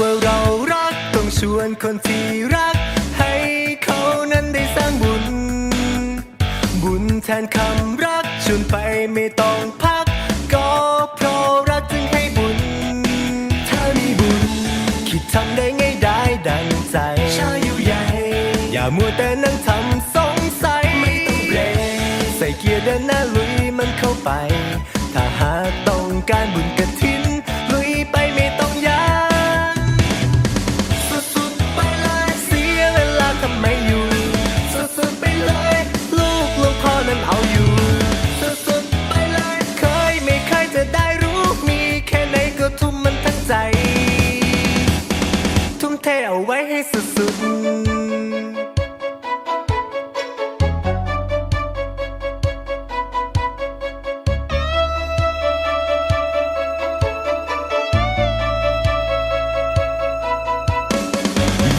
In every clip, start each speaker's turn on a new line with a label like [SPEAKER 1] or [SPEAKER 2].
[SPEAKER 1] ว่าเรารักต้องชวนคนที่รัก ให้เขานั้นได้สร้างบุญ บุญแทนคำรักชวนไปไม่ต้องพัก ก็เพราะรักจึงให้บุญ ถ้ามีบุญ คิดทำได้ง่ายได้ดังใจชาอยู่ใหญ่ อย่ามัวแต่นั่งทำสงสัยไม่ต้องเบรกใส่เกียร์เดินหน้าลุยมันเข้าไป ถ้าหากต้องการบุญกะถิ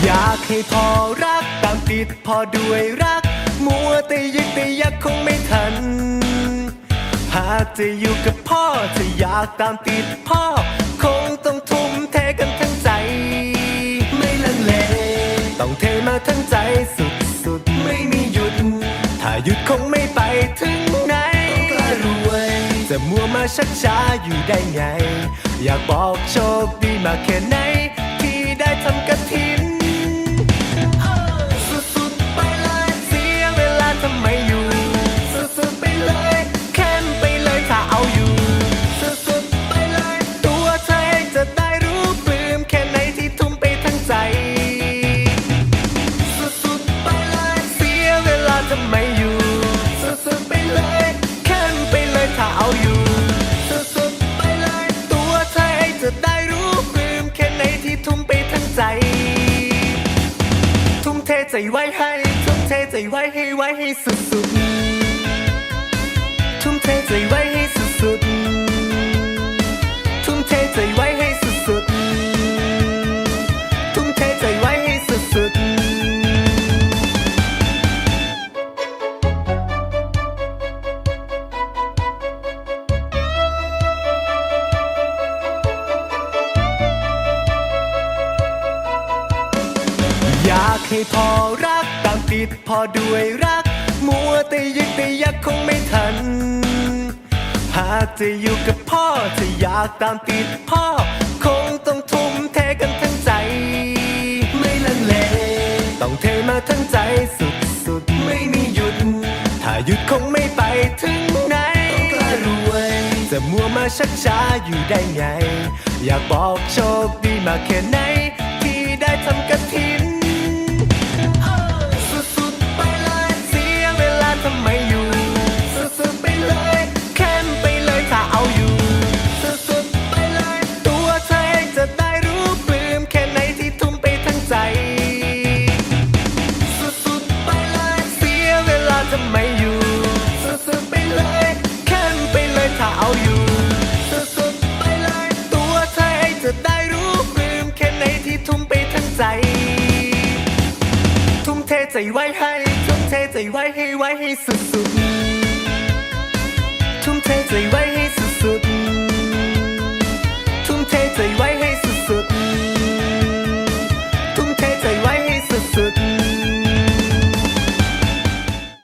[SPEAKER 1] อยากให้พอรักตามติดพอด้วยรัก มัวแต่ยึกแต่ยักคงไม่ทัน หากจะอยู่กับพ่อจะอยากตามติดพ่อ คงต้องทุ่มเทกันทั้งใจ ไม่ลังเล ต้องเทมาทั้งใจสุดๆไม่มีหยุด ถ้าหยุดคงไม่ไปถึงไหนต้องกล้ารวย จะมัวมาชักช้าอยู่ได้ไง อยากบอกโชคดีมาแค่ไหน ใจไว้ให้ทุ่มเทใจไว้ให้ไว้ให้สุดสุดทุ่มเทใจไว้ให้สุดสุดทุ่มเทใจไว้ากให้พอรักตามติดพอด้วยรัก มัวแต่ยึกแต่ยักคงไม่ทัน หากจะอยู่กับพ่อจะอยากตามติดพ่อ คงต้องทุ่มเทกันทั้งใจ ไม่ลังเล ต้องเทมาทั้งใจสุดๆไม่มีหยุด ถ้าหยุดคงไม่ไปถึงไหนต้องกล้ารวย จะมัวมาชักช้าอยู่ได้ไง อยากบอกโชคดีมาแค่ไหน ทำไมอยู่สุดๆไปเลยแค้นไปเลยถ้าเอาอยู่สุดๆไปเลย ตัวเธอเองจะได้รู้ปลื้มแค่ไหนที่ทุ่มไปทั้งใจ ทุ่มเทใจไว้ให้ทุ่มเทใจไว้ให้ไว้ให้สุดๆทุ่มเทใจไว้ให้สุดๆทุ่มเทใจไว้ให้